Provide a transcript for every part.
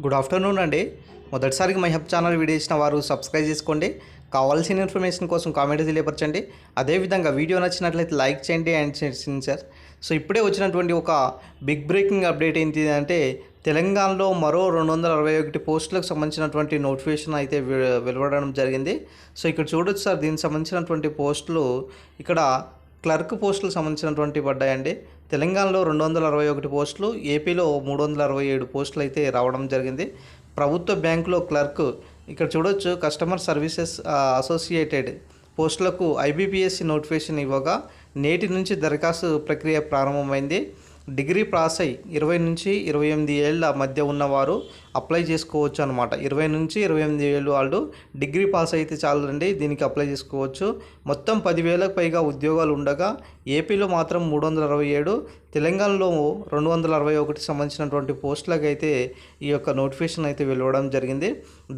Good afternoon అండి. మొదటిసారికి my hub channel video ఇచ్చిన వారు సబ్స్క్రైబ్ చేసుకోండి. కావాల్సిన ఇన్ఫర్మేషన్ కోసం కామెంట్ తెలియపరచండి. అదేవిధంగా వీడియో నచ్చినట్లయితే లైక్ చేయండి అండ్ చేయండి. సార్ సో ఇప్పుడే వచ్చినటువంటి ఒక బిగ్ బ్రేకింగ్ అప్డేట్ ఏంటి అంటే తెలంగాణలో మరో రెండు వందల అరవై ఒకటి పోస్టులకు సంబంధించినటువంటి నోటిఫికేషన్ అయితే వెలువడడం జరిగింది. సో ఇక్కడ చూడొచ్చు సార్ దీనికి సంబంధించినటువంటి పోస్టులు. ఇక్కడ క్లర్క్ పోస్టులకు సంబంధించినటువంటి పడ్డాయండి. తెలంగాణలో రెండు వందల అరవై ఒకటి పోస్టులు ఏపీలో మూడు వందల అరవై ఏడు పోస్టులు అయితే రావడం జరిగింది. ప్రభుత్వ బ్యాంకులో క్లర్క్ ఇక్కడ చూడొచ్చు కస్టమర్ సర్వీసెస్ అసోసియేటెడ్ పోస్టులకు ఐబీపీఎస్సీ నోటిఫికేషన్ ఇవ్వగా నేటి నుంచి దరఖాస్తు ప్రక్రియ ప్రారంభమైంది. డిగ్రీ పాస్ అయి ఇరవై నుంచి ఇరవై ఎనిమిది ఏళ్ళ మధ్య ఉన్నవారు అప్లై చేసుకోవచ్చు అనమాట ఇరవై నుంచి ఇరవై ఎనిమిది ఏళ్ళు వాళ్ళు డిగ్రీ పాస్ అయితే చాలండి దీనికి అప్లై చేసుకోవచ్చు. మొత్తం పదివేలకు పైగా ఉద్యోగాలు ఉండగా ఏపీలో మాత్రం మూడు వందల అరవై ఏడు తెలంగాణలో రెండు వందల అరవై ఒకటి సంబంధించినటువంటి పోస్టులకు అయితే ఈ యొక్క నోటిఫికేషన్ అయితే వెలువడం జరిగింది.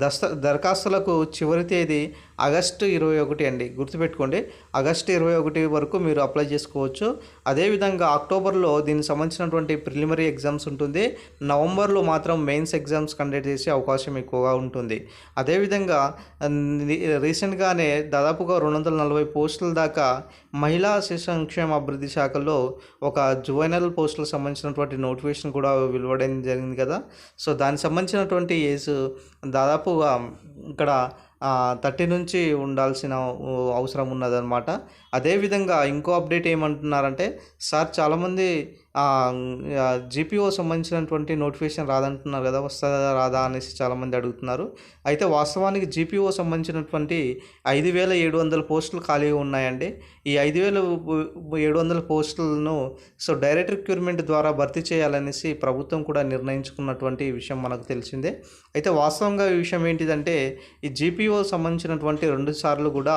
దస్త దరఖాస్తులకు చివరి తేదీ ఆగస్టు ఇరవై ఒకటి అండి. గుర్తుపెట్టుకోండి ఆగస్టు ఇరవై ఒకటి వరకు మీరు అప్లై చేసుకోవచ్చు. అదేవిధంగా అక్టోబర్లో దీనికి సంబంధించినటువంటి ప్రిలిమరీ ఎగ్జామ్స్ ఉంటుంది. నవంబర్లో మాత్రం మెయిన్స్ ఎగ్జామ్స్ కండక్ట్ చేసే అవకాశం ఎక్కువగా ఉంటుంది. అదేవిధంగా రీసెంట్గానే దాదాపుగా రెండు వందల నలభై పోస్టుల దాకా మహిళా శిశు సంక్షేమ అభివృద్ధి శాఖలో ఒక జువైనల్ పోస్టులకు సంబంధించినటువంటి నోటిఫికేషన్ కూడా వెలువడడం జరిగింది కదా. సో దానికి సంబంధించినటువంటి ఏజ్ దాదాపుగా ఇక్కడ థర్టీ నుంచి ఉండాల్సిన అవసరం ఉన్నదన్నమాట. అదేవిధంగా ఇంకో అప్డేట్ ఏమంటున్నారంటే సార్ చాలామంది జీపీఓ సంబంధించినటువంటి నోటిఫికేషన్ రాదంటున్నారు కదా వస్తుందా రాదా అనేసి చాలామంది అడుగుతున్నారు. అయితే వాస్తవానికి జీపీఓ సంబంధించినటువంటి ఐదు వేల ఏడు వందల పోస్టులు ఖాళీగా ఉన్నాయండి. ఈ ఐదు వేల ఏడు వందల పోస్టులను సో డైరెక్ట్ రిక్రూట్మెంట్ ద్వారా భర్తీ చేయాలనేసి ప్రభుత్వం కూడా నిర్ణయించుకున్నటువంటి విషయం మనకు తెలిసిందే. అయితే వాస్తవంగా ఈ విషయం ఏంటిదంటే ఈ జీపీఓ సంబంధించినటువంటి రెండు సార్లు కూడా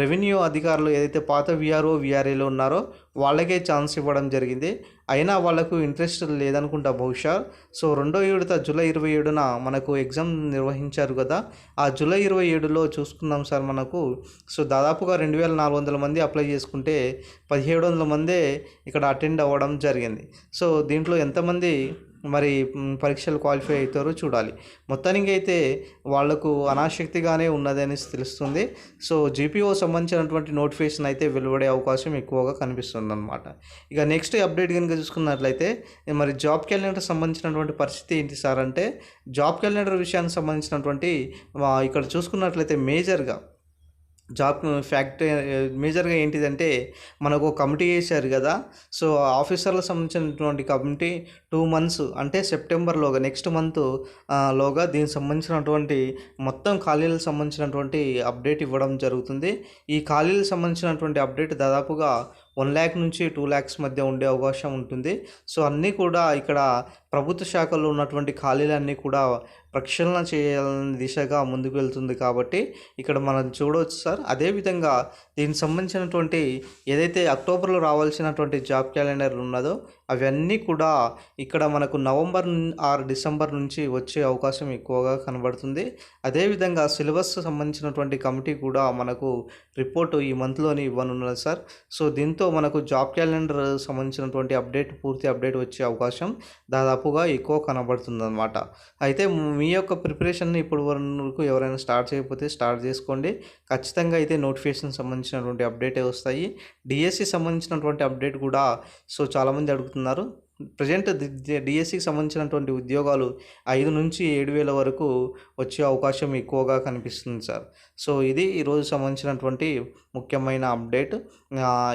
రెవెన్యూ అధికారులు ఏదైతే పాత విఆర్ఓ విఆర్ఏలో ఉన్నారో వాళ్ళకే ఛాన్స్ ఇవ్వడం జరిగింది. అయినా వాళ్ళకు ఇంట్రెస్ట్ లేదనుకుంటా బహుశా. సో రెండో విడత జూలై ఇరవై ఏడున మనకు ఎగ్జామ్ నిర్వహించారు కదా. ఆ జూలై ఇరవై ఏడులో చూసుకున్నాం సార్ మనకు. సో దాదాపుగా రెండు వేల నాలుగు వందల మంది అప్లై చేసుకుంటే పదిహేడు వందల మందే ఇక్కడ అటెండ్ అవ్వడం జరిగింది. సో దీంట్లో ఎంతమంది మరి పరీక్షలు క్వాలిఫై అవుతారో చూడాలి. మొత్తానికి అయితే వాళ్ళకు అనాసక్తిగానే ఉన్నదని తెలుస్తుంది. సో జీపీఓ సంబంధించినటువంటి నోటిఫికేషన్ అయితే వెలువడే అవకాశం ఎక్కువగా కనిపిస్తుంది అనమాట ఇక నెక్స్ట్ అప్డేట్ కనుక చూసుకున్నట్లయితే మరి జాబ్ క్యాలెండర్ సంబంధించినటువంటి పరిస్థితి ఏంటి సార్ అంటే జాబ్ క్యాలెండర్ విషయానికి సంబంధించినటువంటి ఇక్కడ చూసుకున్నట్లయితే మేజర్గా జాబ్ ఫ్యాక్ట్ మేజర్గా ఏంటిదంటే మనకు ఒక కమిటీ వేశారు కదా సో ఆఫీసర్లకు సంబంధించినటువంటి కమిటీ టూ మంత్స్ అంటే సెప్టెంబర్లోగా నెక్స్ట్ మంత్ లోగా దీనికి సంబంధించినటువంటి మొత్తం ఖాళీలకు సంబంధించినటువంటి అప్డేట్ ఇవ్వడం జరుగుతుంది. ఈ ఖాళీలకు సంబంధించినటువంటి అప్డేట్ దాదాపుగా వన్ ల్యాక్ నుంచి టూ ల్యాక్స్ మధ్య ఉండే అవకాశం ఉంటుంది. సో అన్నీ కూడా ఇక్కడ ప్రభుత్వ శాఖల్లో ఉన్నటువంటి ఖాళీలన్నీ కూడా ప్రక్షాళన చేయాలని దిశగా ముందుకు వెళ్తుంది కాబట్టి ఇక్కడ మనం చూడవచ్చు సార్. అదేవిధంగా దీనికి సంబంధించినటువంటి ఏదైతే అక్టోబర్లో రావాల్సినటువంటి జాబ్ క్యాలెండర్ ఉన్నదో అవన్నీ కూడా ఇక్కడ మనకు నవంబర్ ఆరు ఆర్ డిసెంబర్ నుంచి వచ్చే అవకాశం ఎక్కువగా కనబడుతుంది. అదేవిధంగా సిలబస్ సంబంధించినటువంటి కమిటీ కూడా మనకు రిపోర్టు ఈ మంత్లోని ఇవ్వనున్నది సార్. సో దీంతో మనకు జాబ్ క్యాలెండర్ సంబంధించినటువంటి అప్డేట్ పూర్తి అప్డేట్ వచ్చే అవకాశం దాదాపుగా ఎక్కువ కనబడుతుంది అనమాట అయితే మీ యొక్క ప్రిపరేషన్ ఇప్పుడు వరకు ఎవరైనా స్టార్ట్ చేయకపోతే స్టార్ట్ చేసుకోండి. ఖచ్చితంగా అయితే నోటిఫికేషన్ సంబంధించినటువంటి అప్డేటే వస్తాయి. డిఎస్సి సంబంధించినటువంటి అప్డేట్ కూడా సో చాలామంది అడుగుతున్నారు. ప్రజెంట్ డిఎస్సికి సంబంధించినటువంటి ఉద్యోగాలు ఐదు నుంచి ఏడు వేల వరకు వచ్చే అవకాశం ఎక్కువగా కనిపిస్తుంది సార్. సో ఇది ఈరోజు సంబంధించినటువంటి ముఖ్యమైన అప్డేట్.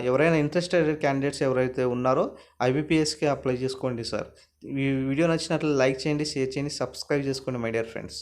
ఎవరైనా ఇంట్రెస్టెడ్ క్యాండిడేట్స్ ఎవరైతే ఉన్నారో ఐబీపీఎస్కి అప్లై చేసుకోండి సార్. ఈ వీడియో నచ్చినట్లు లైక్ చేయండి షేర్ చేయండి సబ్స్క్రైబ్ చేసుకోండి మై డియర్ ఫ్రెండ్స్